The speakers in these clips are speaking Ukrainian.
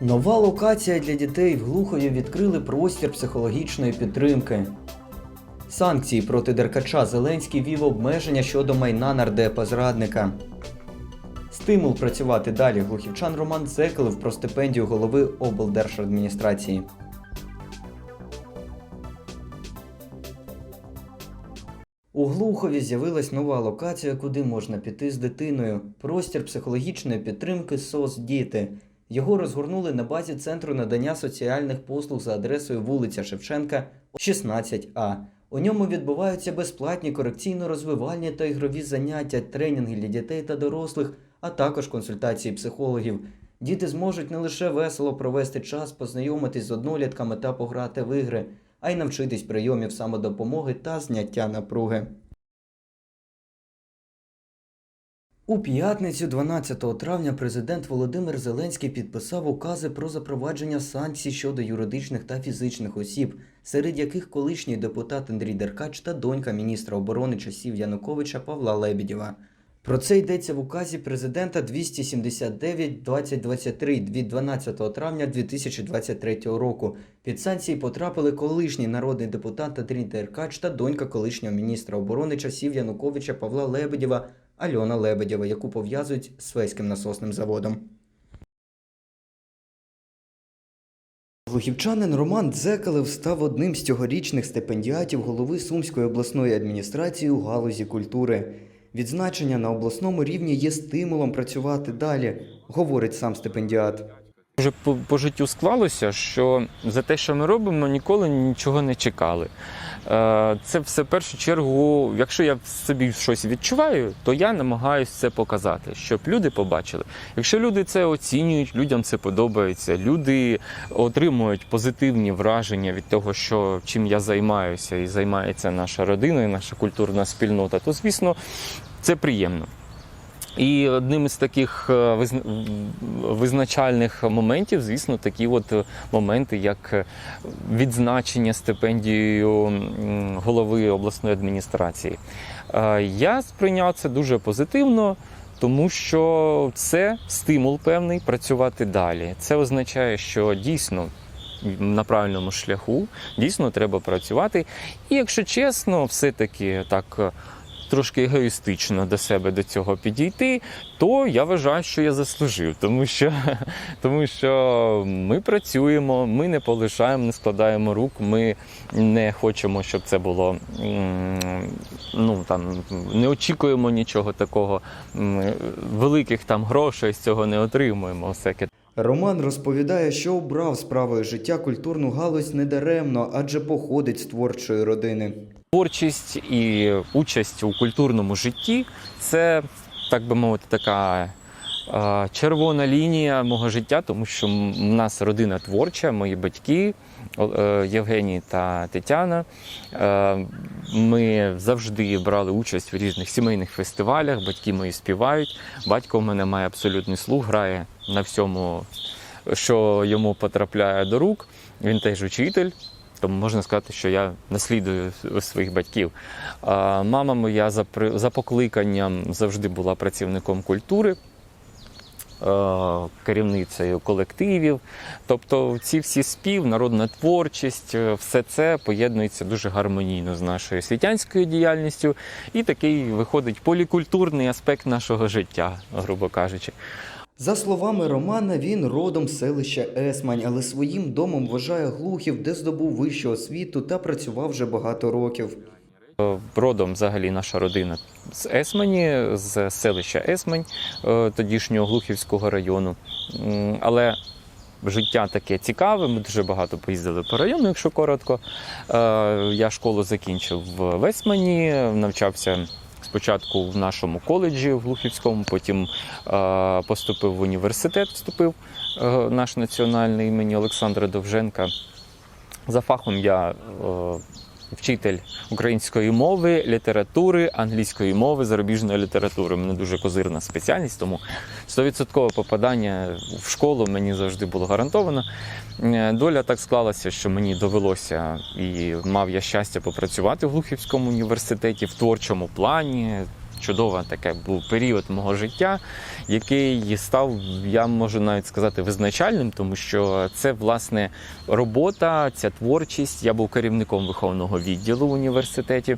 Нова локація для дітей в Глухові відкрили простір психологічної підтримки. Санкції проти Деркача Зеленський вів обмеження щодо майна нардепа зрадника. Стимул працювати далі глухівчан Роман Зекелев про стипендію голови облдержадміністрації. У Глухові з'явилась нова локація, куди можна піти з дитиною. Простір психологічної підтримки СОС Діти. Його розгорнули на базі центру надання соціальних послуг за адресою вулиця Шевченка, 16А. У ньому відбуваються безплатні корекційно-розвивальні та ігрові заняття, тренінги для дітей та дорослих, а також консультації психологів. Діти зможуть не лише весело провести час, познайомитись з однолітками та пограти в ігри, а й навчитись прийомів самодопомоги та зняття напруги. У п'ятницю, 12 травня, президент Володимир Зеленський підписав укази про запровадження санкцій щодо юридичних та фізичних осіб, серед яких колишній депутат Андрій Деркач та донька міністра оборони часів Януковича Павла Лебедєва. Про це йдеться в указі президента 279-2023 від 12 травня 2023 року. Під санкції потрапили колишній народний депутат Андрій Деркач та донька колишнього міністра оборони часів Януковича Павла Лебедєва Альона Лебедєва, яку пов'язують з Свеським насосним заводом. Глухівчанин Роман Дзекалев став одним з цьогорічних стипендіатів голови Сумської обласної адміністрації у галузі культури. Відзначення на обласному рівні є стимулом працювати далі, говорить сам стипендіат. Вже по, по життю склалося, що за те, що ми робимо, ніколи нічого не чекали. Е, Це все в першу чергу, якщо я в собі щось відчуваю, то я намагаюся це показати, щоб люди побачили. Якщо люди це оцінюють, людям це подобається, люди отримують позитивні враження від того, що чим я займаюся, і займається наша родина, і наша культурна спільнота, то звісно це приємно. І одним із таких е, визначальних моментів, звісно, такі от моменти, як відзначення стипендією голови обласної адміністрації. Е, Я сприйняв це дуже позитивно. Тому що це стимул певний працювати далі. Це означає, що дійсно на правильному шляху дійсно треба працювати. І якщо чесно, все-таки так е, трошки егоїстично до себе до цього підійти, то я вважаю, що я заслужив, тому що, тому що ми працюємо, ми не полишаємо, не складаємо рук, ми не хочемо, щоб це було ну там не очікуємо нічого такого, великих там грошей з цього не отримуємо. Всяке Роман розповідає, що обрав справою життя культурну галузь недаремно, адже походить з творчої родини. Творчість і участь у культурному житті це, так би мовити, така е, червона лінія мого життя, тому що в нас родина творча, мої батьки е, Євгеній та Тетяна. Е, Ми завжди брали участь в різних сімейних фестивалях, батьки мої співають. Батько в мене має абсолютний слух, грає на всьому, що йому потрапляє до рук. Він теж учитель. Тому можна сказати, що я наслідую своїх батьків. А Мама моя за, покликанням завжди була працівником культури, керівницею колективів. Тобто ці всі спів, народна творчість, е, все це поєднується дуже гармонійно з нашою світянською діяльністю, і такий виходить полікультурний аспект нашого життя, грубо кажучи. За словами Романа, він родом з селища Есмань, але своїм домом вважає Глухів, де здобув вищу освіту та працював вже багато років. Е, Родом взагалі наша родина з Есмані, з селища Есмань, е, тодішнього Глухівського району. Але життя таке цікаве. Ми дуже багато поїздили по району, якщо коротко. Е, Я школу закінчив в Есмані, навчався. Спочатку в нашому коледжі в Лухівському, потім е, поступив в університет, вступив е, наш національний імені Олександра Довженка. За фахом я е, вчитель української мови, літератури, англійської мови, зарубіжної літератури. У мене дуже козирна спеціальність, тому 100% попадання в школу мені завжди було гарантовано. Е, Доля так склалася, що мені довелося і мав я щастя попрацювати в Глухівському університеті в творчому плані. Чудова таке був період мого життя, який став, я можу навіть сказати, визначальним, тому що це власне робота, ця творчість. Я був керівником виховного відділу в університеті,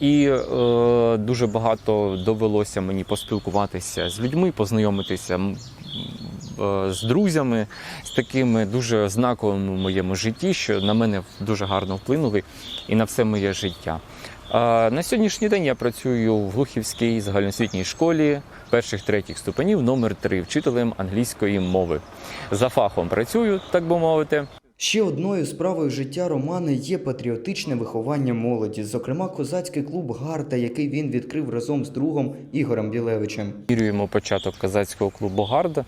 і е, дуже багато довелося мені поспілкуватися з людьми, познайомитися е, з друзями, з такими дуже знаковими в моєму житті, що на мене дуже гарно вплинули і на все моє життя. На сьогоднішній день я працюю в Глухівській загальноосвітній школі перших третіх ступенів номер 3 вчителем англійської мови. За фахом працюю, так би мовити. Ще одною справою життя Романа є патріотичне виховання молоді, зокрема козацький клуб Гарта, який він відкрив разом з другом Ігорем Білевичем. Вірюємо початок козацького клубу Гарда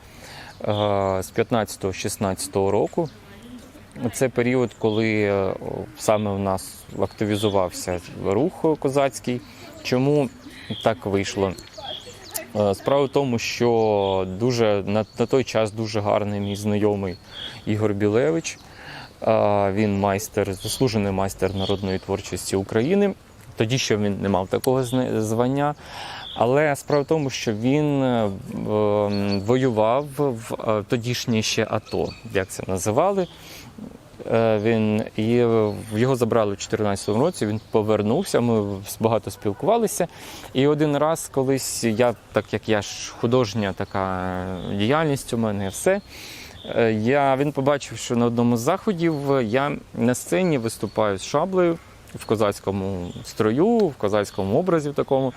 з 15-16 року. Це період, коли е, саме в нас активізувався рух козацький. Чому так вийшло? Е, Справа в тому, що дуже на, на той час дуже гарний мій знайомий Ігор Білевич. Е, Він майстер, заслужений майстер народної творчості України. Тоді ще він не мав такого звання. Але справа в тому, що він е, ем, воював в е, тодішнє ще АТО, як це називали. Е, Він і його забрали в 2014 році. Він повернувся. Ми багато спілкувалися. І один раз, колись я, так як я ж художня така діяльність у мене, все. Я, він побачив, що на одному з заходів я на сцені виступаю з шаблею в козацькому строю, в козацькому образі в такому.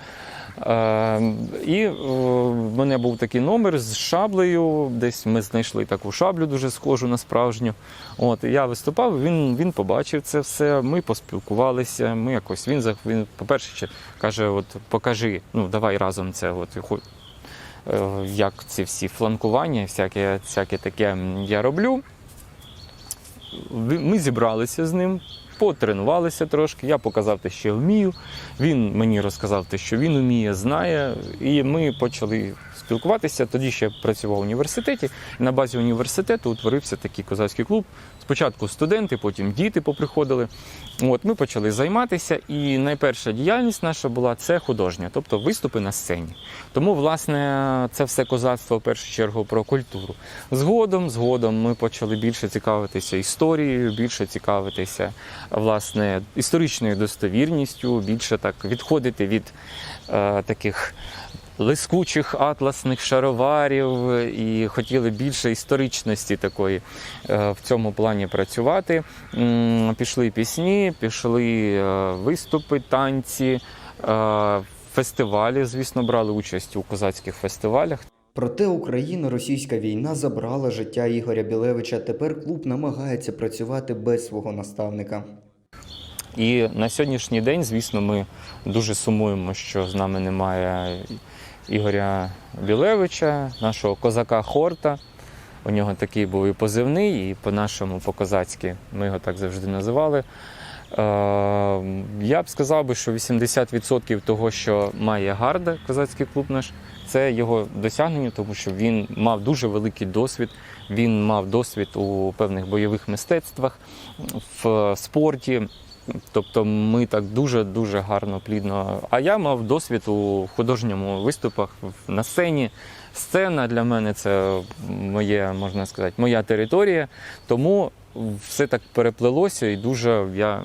Е, і е, в мене був такий номер з шаблею. Десь ми знайшли таку шаблю дуже схожу на справжню. От я виступав, він, він побачив це все. Ми поспілкувалися. Ми якось він, він по-перше, каже: от покажи, ну давай разом це. От е, як ці всі фланкування, всяке, всяке таке я роблю. Ми зібралися з ним, потренувалися трошки. Я показав те, що вмію. Він мені розказав те, що він вміє, знає. І ми почали спілкуватися. Тоді ще працював в університеті. На базі університету утворився такий козацький клуб. Спочатку студенти, потім діти поприходили. От ми почали займатися, і найперша діяльність наша була це художня, тобто виступи на сцені. Тому, власне, це все козацтво в першу чергу про культуру. Згодом, згодом ми почали більше цікавитися історією, більше цікавитися власне історичною достовірністю, більше так відходити від е, таких лискучих атласних шароварів і хотіли більше історичності такої е, в цьому плані працювати. Пішли пісні, пішли е, виступи, танці, е, фестивалі. Звісно, брали участь у козацьких фестивалях. Проте Україно-російська війна забрала життя Ігоря Білевича. Тепер клуб намагається працювати без свого наставника. І на сьогоднішній день, звісно, ми дуже сумуємо, що з нами немає Ігоря Білевича, нашого козака Хорта. У нього такий був і позивний, і по-нашому, по-козацьки, ми його так завжди називали. Е, Я б сказав би, що 80% того, що має Гарда, козацький клуб наш, це його досягнення, тому що він мав дуже великий досвід. Він мав досвід у певних бойових мистецтвах, в спорті. Тобто ми так дуже дуже гарно, плідно. А я мав досвід у художньому виступах на сцені. Сцена для мене це моє, можна сказати, моя територія. Тому все так переплелося, і дуже я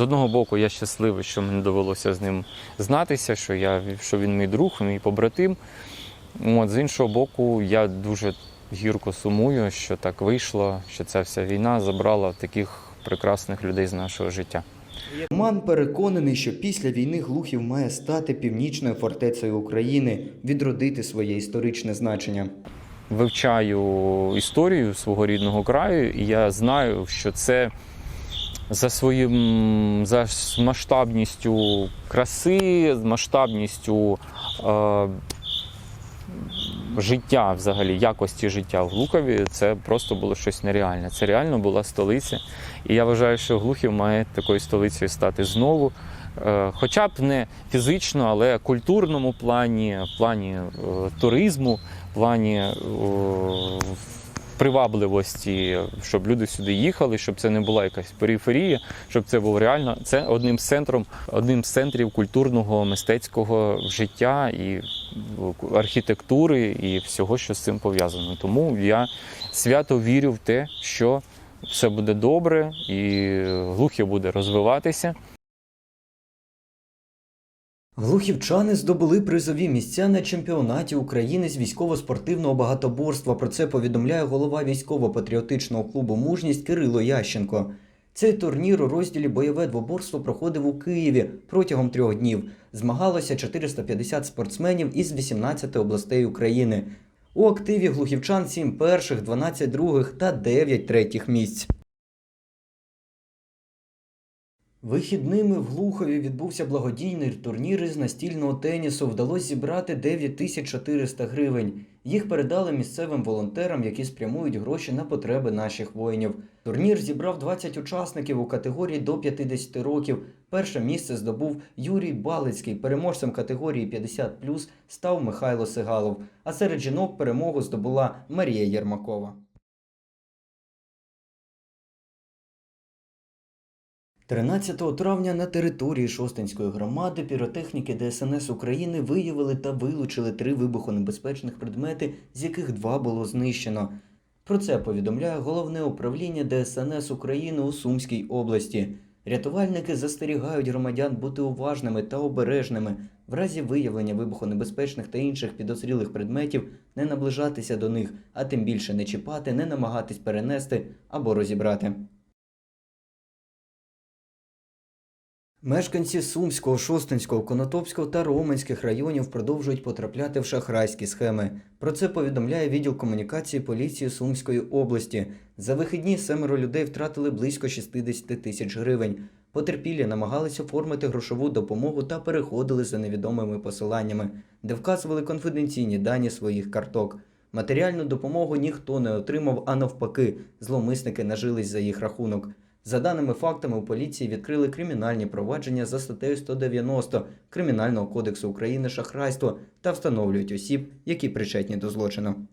з одного боку я щасливий, що мені довелося з ним знатися, що я що він мій друг, мій побратим. От, з іншого боку, я дуже гірко сумую, що так вийшло, що ця вся війна забрала таких прекрасних людей з нашого життя. Роман переконаний, що після війни Глухів має стати північною фортецею України, відродити своє історичне значення. Вивчаю історію свого рідного краю, і я знаю, що це за своїм за масштабністю краси, з масштабністю е, життя, взагалі, якості життя в Глухові, це просто було щось нереальне. Це реально була столиця. І я вважаю, що Глухів має такою столицею стати знову. Е, Хоча б не фізично, але в культурному плані, в плані е, туризму, в плані е, привабливості, щоб люди сюди їхали, щоб це не була якась периферія, щоб це було реально це одним з центром, одним з центрів культурного мистецького життя і архітектури і всього, що з цим пов'язано. Тому я свято вірю в те, що все буде добре і глухів буде розвиватися. Глухівчани здобули призові місця на чемпіонаті України з військово-спортивного багатоборства. Про це повідомляє голова військово-патріотичного клубу Мужність Кирило Ященко. Цей турнір у розділі бойове двоборство проходив у Києві протягом трьох днів. Змагалося 450 спортсменів із 18 областей України. У активі глухівчан 7 перших, 12 других та 9 третіх місць. Вихідними в Глухові відбувся благодійний турнір із настільного тенісу. Вдалося зібрати 9400 гривень. Їх передали місцевим волонтерам, які спрямують гроші на потреби наших воїнів. Турнір зібрав 20 учасників у категорії до 50 років. Перше місце здобув Юрій Балицький. Переможцем категорії 50+, став Михайло Сигалов. А серед жінок перемогу здобула Марія Єрмакова. 13 травня на території Шостинської громади піротехніки ДСНС України виявили та вилучили три вибухонебезпечних предмети, з яких два було знищено. Про це повідомляє головне управління ДСНС України у Сумській області. Рятувальники застерігають громадян бути уважними та обережними в разі виявлення вибухонебезпечних та інших підозрілих предметів, не наближатися до них, а тим більше не чіпати, не намагатись перенести або розібрати. Мешканці Сумського, Шостинського, Конотопського та Роменських районів продовжують потрапляти в шахрайські схеми. Про це повідомляє відділ комунікації поліції Сумської області. За вихідні семеро людей втратили близько 60 тисяч гривень. Потерпілі намагалися оформити грошову допомогу та переходили за невідомими посиланнями, де вказували конфіденційні дані своїх карток. Матеріальну допомогу ніхто не отримав, а навпаки, зловмисники нажились за їх рахунок. За даними фактами, у поліції відкрили кримінальні провадження за статтею 190 Кримінального кодексу України шахрайство та встановлюють осіб, які причетні до злочину.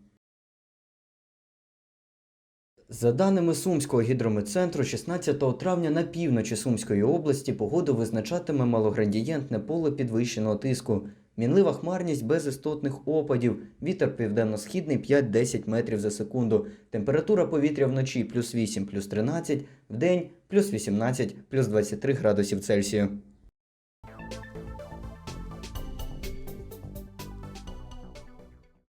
За даними Сумського гідрометцентру, 16 травня на півночі Сумської області погоду визначатиме малоградієнтне поле підвищеного тиску. Мінлива хмарність без істотних опадів, вітер південно-східний 5-10 метрів за секунду, температура повітря вночі плюс 8, плюс 13, вдень плюс 18, плюс 23 градусів Цельсію.